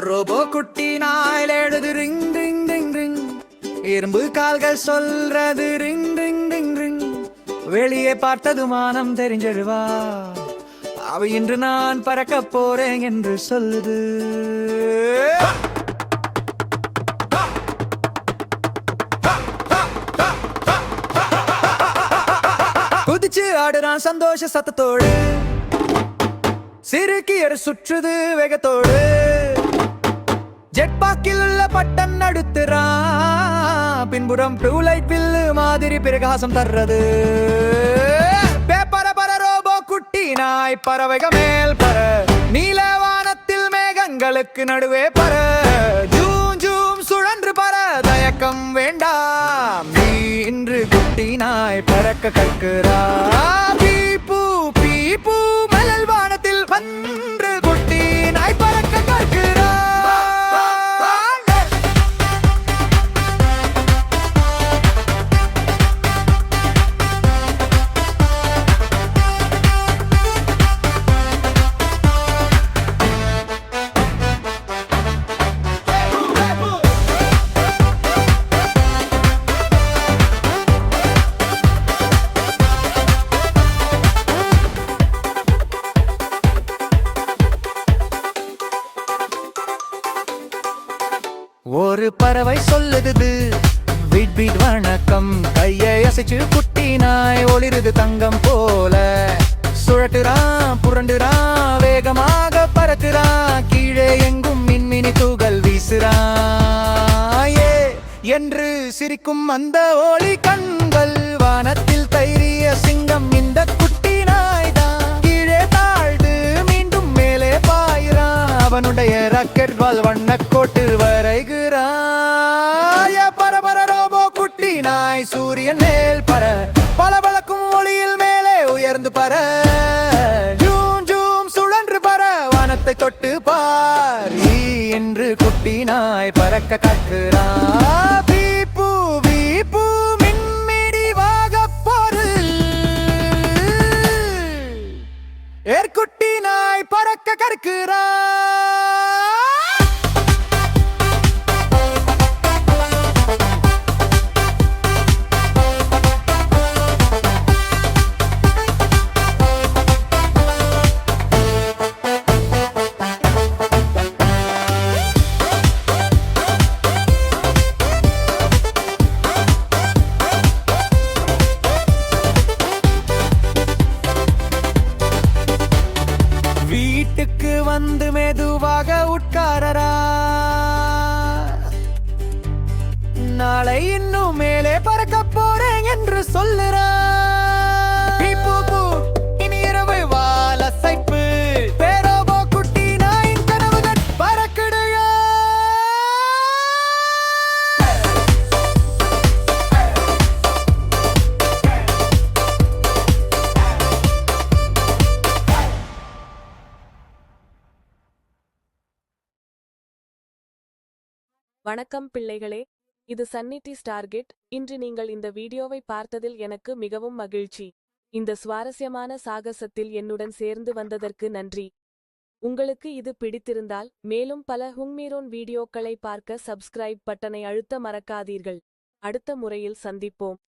Robot குட்டி நாயில் எழுது ring ring ring ring. இரும்பு கால்கள் சொல்றது ரிங் ரிங் ரிங் ரிங். வெளியே பார்த்தது மானம் தெரிஞ்சிடுவா அவ இன்று நான் பறக்க போறேன் என்று சொல்லுது குதிச்சு ஆடுறான் சந்தோஷ சத்தத்தோடு. சிறுக்கியர் சுற்றுது வேகத்தோடு. ஜெட் பாக்கில் உள்ள பட்டன் நடுத்துறா பின்புறம் ப்ளூ லைட் பில்லு மாதிரி பிரகாசம் தர்றது. பேப்பர பர ரோபோ குட்டி நாய் பறவைக மேல் பற நீல வானத்தில் மேகங்களுக்கு நடுவே பற ஜூம் ஜூம் சுழன்று பற தயக்கம் வேண்டாம் நீ இன்று குட்டி நாய் பறக்க கற்கிறா. பீப்பு பீப்பு மலல் வானத்தில் பன்று ஒரு பறவை சொல்லுது பீட் பீட் வணக்கம். கையை அசைச்சு குட்டி நாய் ஒளிருது தங்கம் போல. சுழட்டுறான் புரண்டுறான் வேகமாக பறக்குறான் கீழே எங்கும் மின்மினி தூகல் வீசுறான் ஏ என்று சிரிக்கும் அந்த ஒளி கண் ராக்கெட் பால் வண்ணக்கோட்டு வரைகிறாய. பரபர ரோபோ குட்டி நாய் சூரியன் மேல் பர. பளபளக்கும் ஒளியில் மேலே உயர்ந்து பர. ஜூம் ஜூம் சுழன்று பர. வானத்தை தொட்டு பார் என்று குட்டி நாய் பறக்க கட்டுறான் வந்து மெதுவாக உட்காரரா? நாளை இன்னும் மேலே பறக்க போறேன் என்று சொல்ல வணக்கம் பிள்ளைகளே. இது சன்னிட்டி ஸ்டார்கெட். இன்று நீங்கள் இந்த வீடியோவை பார்த்ததில் எனக்கு மிகவும் மகிழ்ச்சி. இந்த சுவாரஸ்யமான சாகசத்தில் என்னுடன் சேர்ந்து வந்ததற்கு நன்றி. உங்களுக்கு இது பிடித்திருந்தால் மேலும் பல ஹுங்மீரோன் வீடியோக்களை பார்க்க சப்ஸ்கிரைப் பட்டனை அழுத்த மறக்காதீர்கள். அடுத்த முறையில் சந்திப்போம்.